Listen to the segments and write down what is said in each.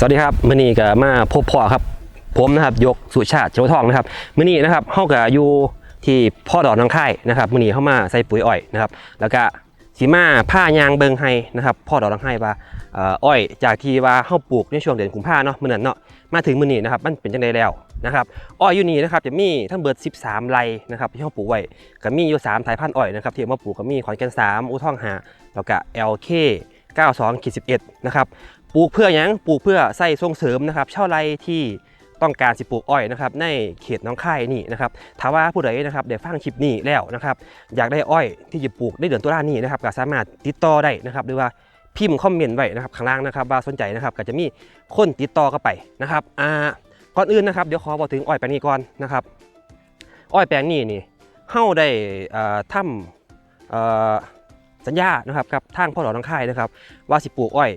สวัสดีครับมื่อนี้ก็มาพบพ่อครับ ผมนะครับยกสุชาติโจทองนะครับมื่อนี้นะครับเฮาก็อยู่ที่พ่อดอกน้องค่ายนะครับมื่อนี้เข้ามาใส่ปุ๋ยอ้อยนะครับ แล้วก็สีมาผ้ายางเบิงไฮนะครับพ่อดอกน้องค่ายว่าอ้อย จากที่ว่าเฮาปลูกในช่วงเดือนกุมภาเนาะมื่อนั้นเนาะมาถึงมื่อนี้นะครับมันเป็นจังไดแล้วนะครับอ้อยอยู่นี่นะครับจะมีทั้งเบิด 13 ไรนะครับที่เฮาปลูกไว้ก็มีอยู่3สายพันธุ์อ้อยนะครับที่เอามาปลูกก็มีขอนแก่น3อู่ท่องหาแล้วก็ LK 92ขีด11นะครับ ปลูกเพื่อหยังปลูกเพื่อใส่ส่งเสริมนะครับชาวไร่ที่ต้องการสิปลูกอ้อยนะครับในเขตน้องค่ายนี่นะครับถ้าว่าผู้ใดนะครับได้ฟังคลิปนี้แล้วนะครับอยากได้อ้อยที่จะปลูกในเดือนตุลานี้นะครับก็สามารถติดต่อได้นะครับหรือว่าพิมพ์คอมเมนต์ไว้นะครับข้างล่างนะครับว่าสนใจนะครับก็จะมีคนติดต่อเข้าไปนะครับอ่าก่อนอื่นนะครับเดี๋ยวขอบอกถึงอ้อยแปลงนี้ก่อนนะครับอ้อยแปลงนี้นี่เฮ้าได้ทำสัญญานะครับกับทางพ่อหลอน้องค่ายนะครับ ว่าสิปลูกอ้อย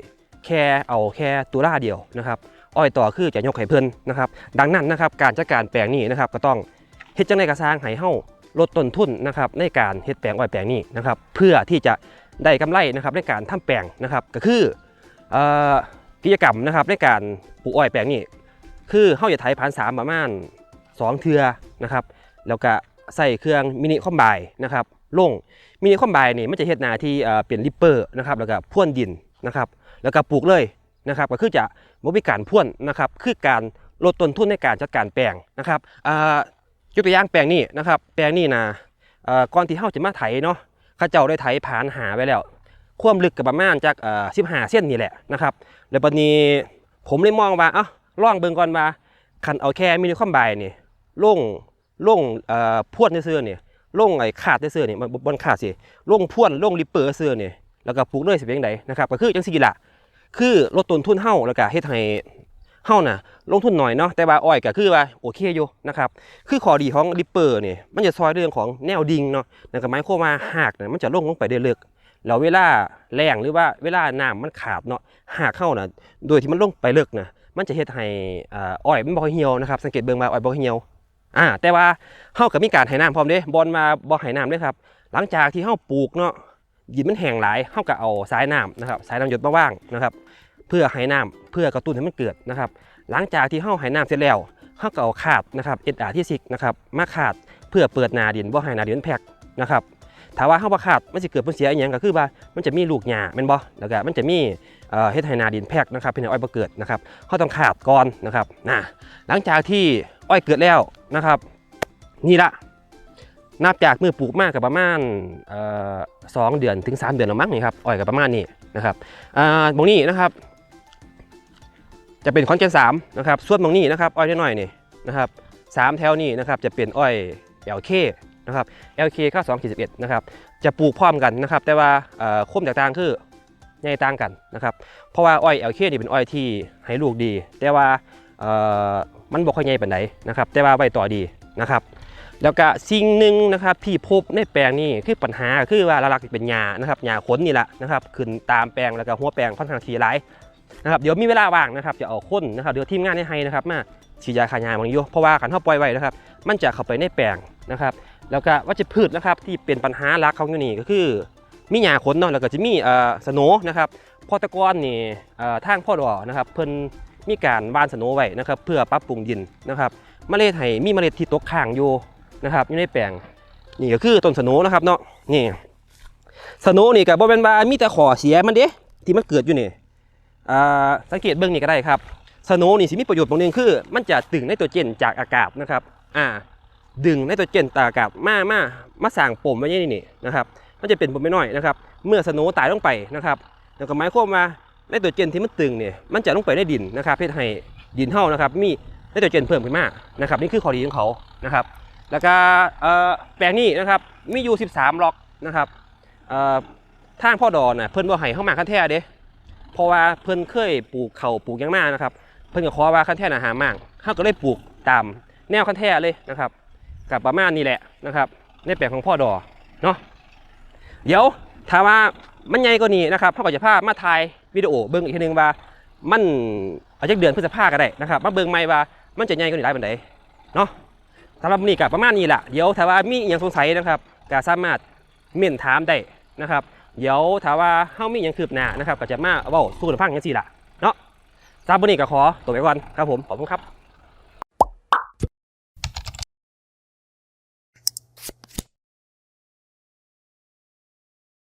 แค่เอาแค่ตุลาเดียวนะครับอ้อยต่อคือจะยกไข่เพิ่นนะครับ ดังนั้นนะครับการจัดการแปลงนี้นะครับก็ต้องเฮ็ดจังไดกระสร้างให้เฮาลดต้นทุนนะครับในการเฮ็ดแปลงอ้อยแปลงนี้นะครับเพื่อที่จะได้กำไรนะครับในการทำแปลงนะครับก็คือกิจกรรมนะครับในการปลูกอ้อยแปลงนี้ คือเฮาจะไถผ่านสามประมาณสองเทือนะครับแล้วก็ใส่เครื่องมินิคอมไบนะครับลงมินิคอมไบนี่มันจะเฮ็ดหน้าที่เอ่อเป็นริปเปอร์นะครับแล้วก็พ่วนดินนะครับ แล้วก็ปลูกเลยนะครับก็คือจะบ่มีการพ่วนนะครับคือการลดต้นทุนในการจัดการแปลงนะครับยกตัวอย่างแปลงนี้นะครับ แปลงนี้นะก่อนที่เฮาจะมาไถเนาะข้าเจ้าได้ไถผ่านหาไว้แล้วความลึกกับประมาณจากเอ่อ15เส้นนี่แหละนะครับแล้วบัดนี้ผมเลยมองว่าเอ้าลองเบิ่งก่อนว่าคันเอาแค่มินิคอมไบนี่ลงลงเอ่อพ่วนซื่อนี่ลงไอ้ขาดซื่อนี่มันบ่นขาดสิลงพ่วนลงริปเปอร์ซื่อนี่แล้วก็ปลูกเลยสิเป็นจังไดนะครับก็คือจังซี่ล่ะ คือลดต้นทุนเฮาแล้วก็เฮ็ดให้เฮาน่ะ ลงทุนหน่อยเนาะแต่ว่าอ้อยก็คือว่าโอเคอยู่นะครับคือข้อดีของริปเปอร์เนี่ยมันจะซอยเรื่องของแนวดิ่งเนาะนั่นก็หมายความว่าหากน่ะมันจะลงลงไปได้ลึกแล้วเวลาแรงหรือว่าเวลาน้ำมันขาดเนาะหากเข้าน่ะโดยที่มันลงไปลึกน่ะมันจะเฮ็ดให้อ้อยมันบ่อยเหี่ยวนะครับสังเกตเบิ่งว่าอ้อยบ่อยเหี่ยวอ่าแต่ว่าเฮาก็มีการให้น้ำพร้อมเด้บอลมาบ่ให้น้ำเด้ครับ หลังจากที่เฮาปลูกเนาะ ดินมันแห้งหลายเฮาก็เอาสายน้ำนะครับสายน้ำหยดมาว่างนะครับ เพื่อให้น้ำเพื่อกระตุ้นให้มันเกิดนะครับ หลังจากที่เฮาให้น้ำเสร็จแล้วเฮาก็เอาขาดนะครับเอ็ดอาที่สิกนะครับมาขาดเพื่อเปิดนาดินบ่ให้นาดินแพกนะครับถ้าว่าเฮาบ่ขาดมันสิเกิดผลเสียอีหยังก็คือว่ามันจะมีลูกหญ้าแม่นบ่แล้วก็มันจะมีเอ่อเฮ็ดให้นาดินแพกนะครับเป็นอ้อยบ่เกิดนะครับเฮาต้องขาดก่อนนะครับนะหลังจากที่อ้อยเกิดแล้วนะครับ นี่ละ นับจากมือปลูกมากกับประมาณสองเดือนถึง 3 เดือนแล้วมั้งนี่ครับอ้อยกับประมาณนี้นะครับตรงนี้นะครับ จะเป็นคอนเจนสามนะครับส่วนตรงนี้นะครับอ้อยน้อยนี่นะครับสามแถวนี้นะครับจะเป็นอ้อย LK นะครับ LK 92 11นะครับจะปลูกพร้อมกันนะครับ แต่ว่าเอ่อคมแตกต่างคือใหญ่ต่างกันนะครับ เพราะว่าอ้อย LK นี่เป็นอ้อยที่ให้ลูกดี แต่ว่ามันบ่ค่อยใหญ่ปานใดนะครับ แต่ว่าใบต่อดีนะครับ แล้วก็สิ่งหนึ่งนะครับที่พบในแปลงนี่คือปัญหาคือว่าหลักๆเป็นหญ้านะครับหญ้าขนนี่แหละนะครับขึ้นตามแปลงแล้วก็หัวแปลงค่อนข้างทีร้ายนะครับเดี๋ยวมีเวลาว่างนะครับจะเอาค้นนะครับเดี๋ยวทีมงานให้ให้นะครับมาฉีดยาฆ่าหญ้าบางอยู่เพราะว่าขันเท่าปล่อยไว้นะครับ มันจะเข้าไปในแปลงนะครับแล้วก็วัชพืชนะครับที่เป็นปัญหาหลักของอยู่นี่ก็คือมีหญ้าขนเนาะแล้วก็จะมีเอ่อสโนนะครับพอตะกอนนี่เอ่อทางพ่อดอนะครับเพิ่นมีการวานสโนไว้นะครับเพื่อปรับปรุงดินนะครับเมล็ดให้มีเมล็ดที่ตกค้างอยู่ นะครับอยู่ในแปลงนี่ก็คือต้นสโหนะครับเนาะนี่สโหนนี่ก็บ่เป็นว่ามีแต่ขอเสียมันเด้ที่มันเกิดอยู่นี่อ่าสังเกตเบิ่งนี่ก็ได้ครับสโหนนี่สิมีประโยชน์ตรงนึงคือ มันจะดึงไนโตรเจนจากอากาศนะครับอ่าดึงไนโตรเจนจากอากาศมามามาสร้างปมไว้นี่นี่นะครับมันจะเป็นปมไม่น้อยนะครับเมื่อสโหนตายลงไปนะครับแล้วก็หมายความว่าไนโตรเจนที่มันตึงเนี่ยมันจะลงไปในดินนะครับเพื่อให้ดินเฮานะครับมีไนโตรเจนเพิ่มขึ้นมากนะครับนี่คือข้อดีของเขานะครับ แล้วก็แปลงนี้นะครับมีอยู่ 13ล็อกนะครับเอ่อทางพ่อดอนน่ะเพิ่นบ่ให้เข้ามาคันแท้เด้เพราะว่าเพิ่นเคยปลูกเขาปลูกยังมานะครับ เพิ่นก็ขอว่าคันแท้น่ะหามากเฮาก็เลยปลูกตามแนวคันแท้เลยนะครับกับประมาณนี้แหละนะครับในแปลงของพ่อดอเนาะเดี๋ยวถ้าว่ามันใหญ่กว่านี้นะครับเฮาก็จะพามาถ่ายวิดีโอเบิ่งอีกทีหนึงว่ามันอาจักเดือนพฤษภาก็ได้นะครับมาเบิ่งใหม่ว่ามันจะใหญ่กว่านี้หลายปานใดเนาะ สำหรับนี้ก็ประมาณนี้แหละเดี๋ยวถ้าว่ามีอย่างสงสัยนะครับก็สามารถเม่นถามได้นะครับ เดี๋ยวถ้าว่าเฮามีอย่างคืบหน้านะครับ ก็จะมาเว้าสู้กันฟังจังซี่ล่ะเนาะสำหรับนี้ก็ขอตัวไปก่อนครับผมขอบคุณครับ